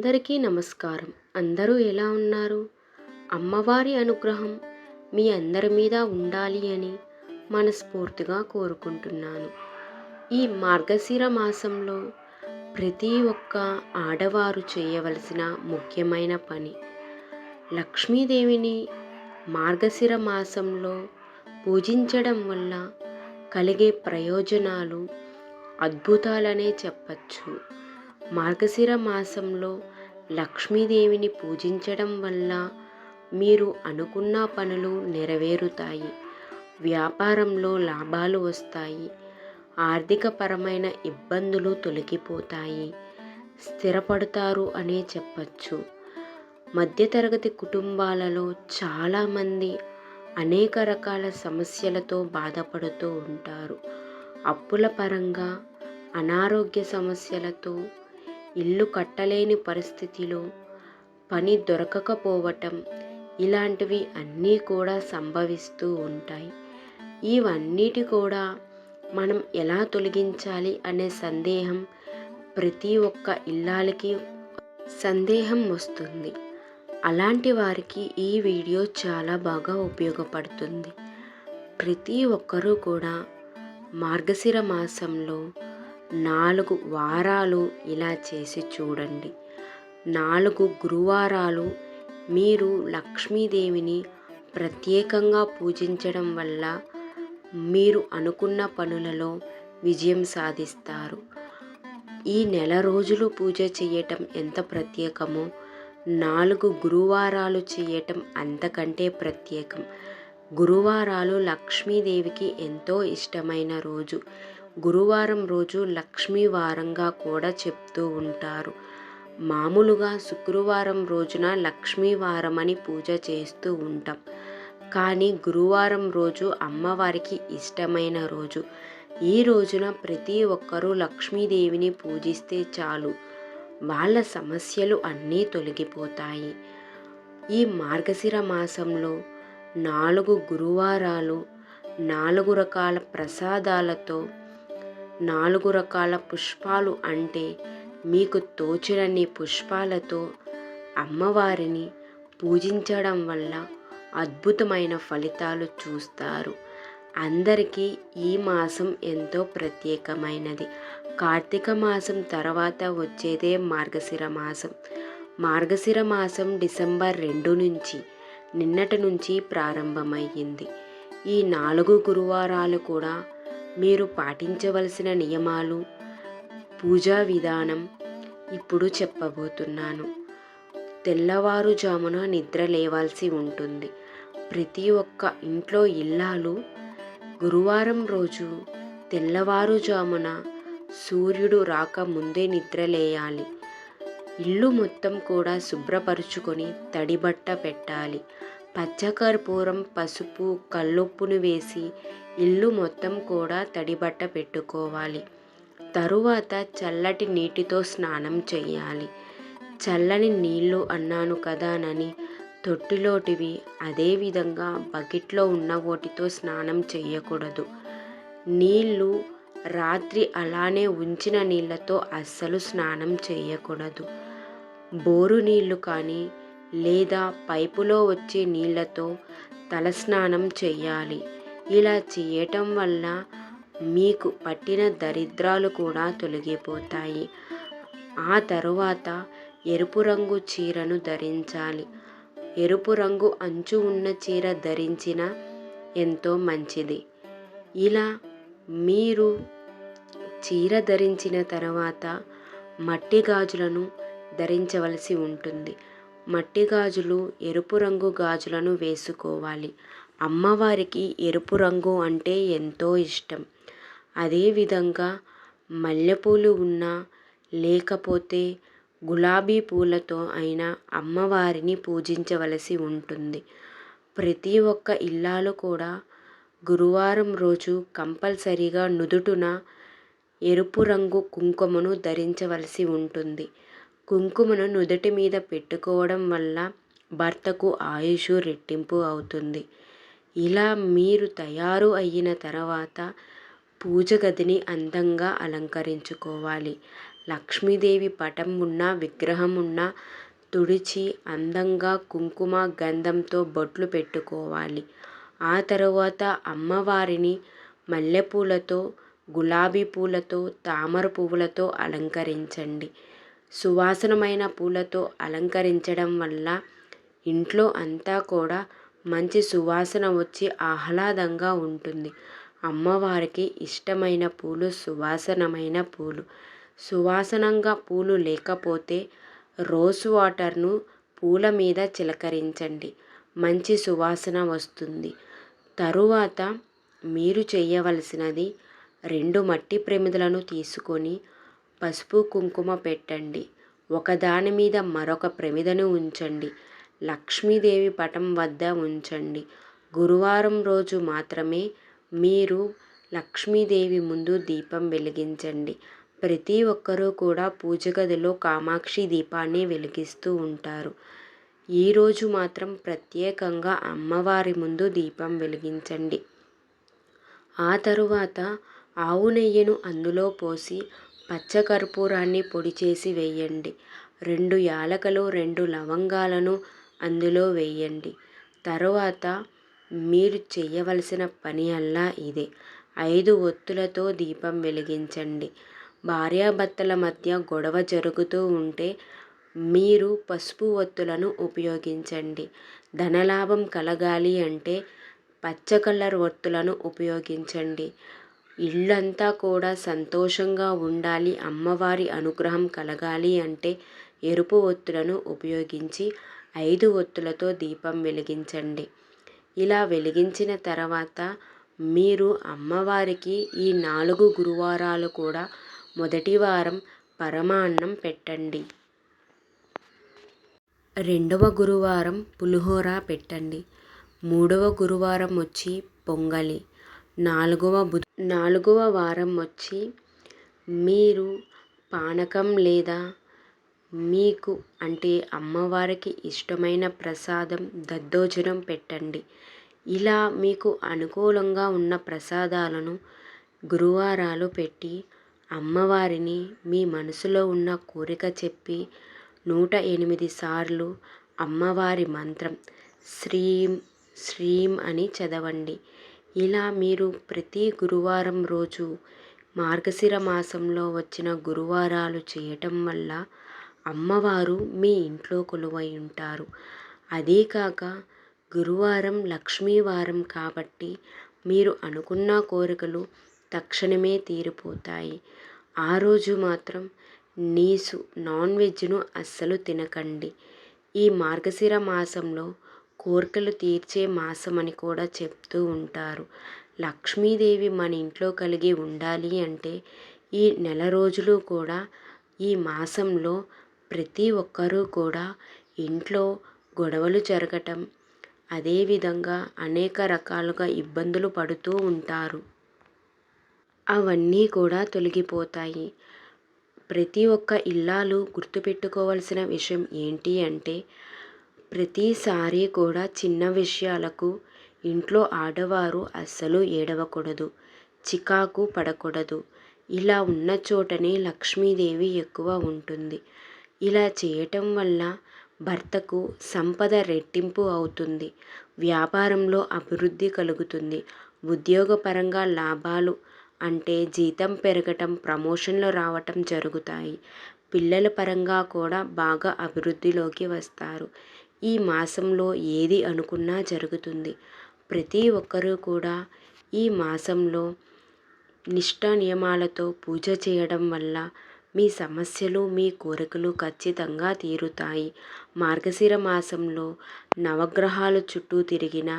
అందరికీ నమస్కారం. అందరూ ఎలా ఉన్నారు? అమ్మవారి అనుగ్రహం మీ అందరి మీద ఉండాలి అని మనస్ఫూర్తిగా కోరుకుంటున్నాను. ఈ మార్గశిర మాసంలో ప్రతి ఒక్క ఆడవారు చేయవలసిన ముఖ్యమైన పని లక్ష్మీదేవిని మార్గశిర మాసంలో పూజించడం వల్ల కలిగే ప్రయోజనాలు అద్భుతాలనే చెప్పచ్చు. మార్గశిర మాసంలో లక్ష్మీదేవిని పూజించడం వల్ల మీరు అనుకున్న పనులు నెరవేరుతాయి. వ్యాపారంలో లాభాలు వస్తాయి. ఆర్థికపరమైన ఇబ్బందులు తొలగిపోతాయి. స్థిరపడతారు అనే చెప్పచ్చు. మధ్యతరగతి కుటుంబాలలో చాలామంది అనేక రకాల సమస్యలతో బాధపడుతూ ఉంటారు. అప్పుల పరంగా అనారోగ్య సమస్యలతో ఇల్లు కట్టలేని పరిస్థితిలో పని దొరకకపోవటం ఇలాంటివి అన్నీ కూడా సంభవిస్తూ ఉంటాయి. ఇవన్నిటి కూడా మనం ఎలా తొలగించాలి అనే సందేహం ప్రతి ఒక్క ఇల్లాలకి సందేహం వస్తుంది. అలాంటి వారికి ఈ వీడియో చాలా బాగా ఉపయోగపడుతుంది. ప్రతి ఒక్కరూ కూడా మార్గశిర మాసంలో నాలుగు వారాలు ఇలా చేసి చూడండి. నాలుగు గురువారాలు మీరు లక్ష్మీదేవిని ప్రత్యేకంగా పూజించడం వల్ల మీరు అనుకున్న పనులలో విజయం సాధిస్తారు. ఈ నెల రోజులు పూజ చేయటం ఎంత ప్రత్యేకమో నాలుగు గురువారాలు చేయటం అంతకంటే ప్రత్యేకం. గురువారాలు లక్ష్మీదేవికి ఎంతో ఇష్టమైన రోజు. గురువారం రోజు లక్ష్మీ వారంగా కూడా చెప్తూ ఉంటారు. మామూలుగా శుక్రవారం రోజున లక్ష్మీ వారం అని పూజ చేస్తూ ఉంటాం. కానీ గురువారం రోజు అమ్మవారికి ఇష్టమైన రోజు. ఈ రోజున ప్రతి ఒక్కరూ లక్ష్మీదేవిని పూజిస్తే చాలు. వాళ్ళ సమస్యలు అన్నీ తొలగిపోతాయి. ఈ మార్గశిర మాసంలో నాలుగు గురువారాలు నాలుగు రకాల ప్రసాదాలతో నాలుగు రకాల పుష్పాలు అంటే మీకు తోచినన్ని పుష్పాలతో అమ్మవారిని పూజించడం వల్ల అద్భుతమైన ఫలితాలు చూస్తారు. అందరికీ ఈ మాసం ఎంతో ప్రత్యేకమైనది. కార్తీక మాసం తర్వాత వచ్చేదే మార్గశిర మాసం. మార్గశిర మాసం డిసెంబర్ రెండు నుంచి నిన్నటి నుంచి ప్రారంభమయ్యింది. ఈ నాలుగు గురువారాలు కూడా మీరు పాటించవలసిన నియమాలు పూజా విధానం ఇప్పుడు చెప్పబోతున్నాను. తెల్లవారుజామున నిద్ర లేవాల్సి ఉంటుంది. ప్రతి ఒక్క ఇంట్లో ఇల్లాలు గురువారం రోజు తెల్లవారుజామున సూర్యుడు రాక ముందే నిద్రలేయాలి ఇల్లు మొత్తం కూడా శుభ్రపరుచుకొని తడిబట్ట పెట్టాలి. పచ్చకర్పూరం పసుపు కల్లుప్పును వేసి ఇల్లు మొత్తం కూడా తడిబట్ట పెట్టుకోవాలి. తరువాత చల్లటి నీటితో స్నానం చేయాలి చల్లని నీళ్ళు అన్నాను కదానని తొట్టిలోటివి అదేవిధంగా బకెట్లో ఉన్న వాటితో స్నానం చేయకూడదు నీళ్ళు రాత్రి అలానే ఉంచిన నీళ్ళతో అస్సలు స్నానం చేయకూడదు బోరు నీళ్ళు కానీ లేదా పైపులో వచ్చే నీళ్ళతో తలస్నానం చేయాలి ఇలా చేయటం వల్ల మీకు పట్టిన దరిద్రాలు కూడా తొలగిపోతాయి. ఆ తరువాత ఎరుపు రంగు చీరను ధరించాలి. ఎరుపు రంగు అంచు ఉన్న చీర ధరించిన ఎంతో మంచిది. ఇలా మీరు చీర ధరించిన తర్వాత మట్టి గాజులను ధరించవలసి ఉంటుంది. మట్టి గాజులు ఎరుపు రంగు గాజులను వేసుకోవాలి. అమ్మవారికి ఎరుపు రంగు అంటే ఎంతో ఇష్టం. అదేవిధంగా మల్లెపూలు ఉన్నా లేకపోతే గులాబీ పూలతో అయినా అమ్మవారిని పూజించవలసి ఉంటుంది. ప్రతి ఒక్క ఇల్లాలు కూడా గురువారం రోజు కంపల్సరీగా నుదుటున ఎరుపు రంగు కుంకుమను ధరించవలసి ఉంటుంది. కుంకుమను నుదుటి మీద పెట్టుకోవడం వల్ల భర్తకు ఆయుష్ రెట్టింపు అవుతుంది. ఇలా మీరు తయారు అయిన తర్వాత పూజ గదిని అందంగా అలంకరించుకోవాలి. లక్ష్మీదేవి పటం ఉన్న విగ్రహం ఉన్న తుడిచి అందంగా కుంకుమ గంధంతో బొట్లు పెట్టుకోవాలి. ఆ తరువాత అమ్మవారిని మల్లెపూలతో గులాబీ పూలతో తామర పువ్వులతో అలంకరించండి. సువాసనమైన పూలతో అలంకరించడం వల్ల ఇంట్లో అంతా కూడా మంచి సువాసన వచ్చి ఆహ్లాదంగా ఉంటుంది. అమ్మవారికి ఇష్టమైన పూలు సువాసనమైన పూలు. సువాసనంగా పూలు లేకపోతే రోజు వాటర్ను పూల మీద చిలకరించండి. మంచి సువాసన వస్తుంది. తరువాత మీరు చేయవలసినది రెండు మట్టి ప్రమిదలను తీసుకొని పసుపు కుంకుమ పెట్టండి. ఒకదాని మీద మరొక ప్రమిదను ఉంచండి. లక్ష్మీదేవి పటం వద్ద ఉంచండి. గురువారం రోజు మాత్రమే మీరు లక్ష్మీదేవి ముందు దీపం వెలిగించండి. ప్రతి ఒక్కరూ కూడా పూజ గదిలో కామాక్షి దీపాన్ని వెలిగిస్తూ ఉంటారు. ఈరోజు మాత్రం ప్రత్యేకంగా అమ్మవారి ముందు దీపం వెలిగించండి. ఆ తరువాత ఆవు నెయ్యిను అందులో పోసి పచ్చకర్పూరాన్ని పొడి చేసి వేయండి. రెండు యాలకలు రెండు లవంగాలను అందులో వేయండి. తరువాత మీరు చేయవలసిన పని అల్లా ఇదే. ఐదు ఒత్తులతో దీపం వెలిగించండి. భార్యాభర్తల మధ్య గొడవ జరుగుతూ ఉంటే మీరు పసుపు ఒత్తులను ఉపయోగించండి. ధనలాభం కలగాలి అంటే పచ్చ కలర్ ఒత్తులను ఉపయోగించండి. ఇల్లంతా కూడా సంతోషంగా ఉండాలి అమ్మవారి అనుగ్రహం కలగాలి అంటే ఎరుపు ఒత్తులను ఉపయోగించి ఐదు ఒత్తులతో దీపం వెలిగించండి. ఇలా వెలిగించిన తర్వాత మీరు అమ్మవారికి ఈ నాలుగు గురువారాలు కూడా మొదటి వారం పరమాన్నం పెట్టండి. రెండవ గురువారం పులిహోర పెట్టండి. మూడవ గురువారం వచ్చి పొంగలి. నాలుగవ బు నాలుగవ వారం వచ్చి మీరు పానకం లేదా మీకు అంటే అమ్మవారికి ఇష్టమైన ప్రసాదం దద్దోజనం పెట్టండి. ఇలా మీకు అనుకూలంగా ఉన్న ప్రసాదాలను గురువారాలు పెట్టి అమ్మవారిని మీ మనసులో ఉన్న కోరిక చెప్పి నూట ఎనిమిది సార్లు అమ్మవారి మంత్రం శ్రీం శ్రీం అని చదవండి. ఇలా మీరు ప్రతి గురువారం రోజు మార్గశిర మాసంలో వచ్చిన గురువారాలు చేయటం వల్ల అమ్మవారు మీ ఇంట్లో కొలువై ఉంటారు. అదే కాక గురువారం లక్ష్మీవారం కాబట్టి మీరు అనుకున్న కోరికలు తక్షణమే తీరిపోతాయి. ఆ రోజు మాత్రం నీసు నాన్ వెజ్ను అస్సలు తినకండి. ఈ మార్గశిర మాసంలో కోరికలు తీర్చే మాసం అని కూడా చెప్తూ ఉంటారు. లక్ష్మీదేవి మన ఇంట్లో కలిగి ఉండాలి అంటే ఈ నెల రోజులు కూడా ఈ మాసంలో ప్రతి ఒక్కరూ కూడా ఇంట్లో గొడవలు జరగటం అదేవిధంగా అనేక రకాలుగా ఇబ్బందులు పడుతూ ఉంటారు. అవన్నీ కూడా తొలగిపోతాయి. ప్రతి ఒక్క ఇల్లాలు గుర్తుపెట్టుకోవాల్సిన విషయం ఏంటి అంటే ప్రతిసారి కూడా చిన్న విషయాలకు ఇంట్లో ఆడవారు అస్సలు ఏడవకూడదు చికాకు పడకూడదు. ఇలా ఉన్న చోటనే లక్ష్మీదేవి ఎక్కువ ఉంటుంది. ఇలా చేయటం వల్ల భర్తకు సంపద రెట్టింపు అవుతుంది వ్యాపారంలో అభివృద్ధి కలుగుతుంది. ఉద్యోగపరంగా లాభాలు అంటే జీతం పెరగటం ప్రమోషన్లు రావటం జరుగుతాయి. పిల్లల పరంగా కూడా బాగా అభివృద్ధిలోకి వస్తారు. ఈ మాసంలో ఏది అనుకున్నా జరుగుతుంది. ప్రతి ఒక్కరూ కూడా ఈ మాసంలో నిష్ట నియమాలతో పూజ చేయడం వల్ల మీ సమస్యలు మీ కోరికలు ఖచ్చితంగా తీరుతాయి. మార్గశిర మాసంలో నవగ్రహాలు చుట్టూ తిరిగిన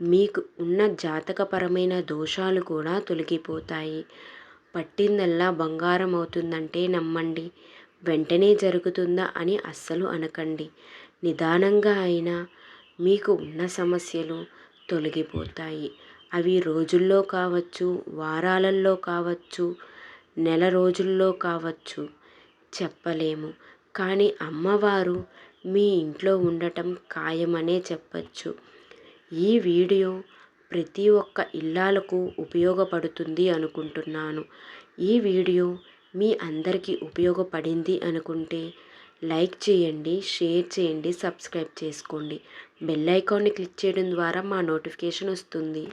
మీకు ఉన్న జాతకపరమైన దోషాలు కూడా తొలగిపోతాయి. పట్టిందల్లా బంగారం అవుతుందంటే నమ్మండి. వెంటనే జరుగుతుందా అని అస్సలు అనకండి. నిదానంగా అయినా మీకు ఉన్న సమస్యలు తొలగిపోతాయి. అవి రోజుల్లో కావచ్చు వారాలల్లో కావచ్చు నెల రోజుల్లో కావచ్చు. చెప్పలేము. కానీ అమ్మవారు మీ ఇంట్లో ఉండటం ఖాయమనే చెప్పచ్చు. ఈ వీడియో ప్రతి ఒక్క ఇల్లాలకు ఉపయోగపడుతుంది అనుకుంటున్నాను. ఈ వీడియో మీ అందరికీ ఉపయోగపడింది అనుకుంటే లైక్ చేయండి షేర్ చేయండి సబ్స్క్రైబ్ చేసుకోండి. బెల్ ఐకాన్ని క్లిక్ చేయడం ద్వారా మా నోటిఫికేషన్ వస్తుంది.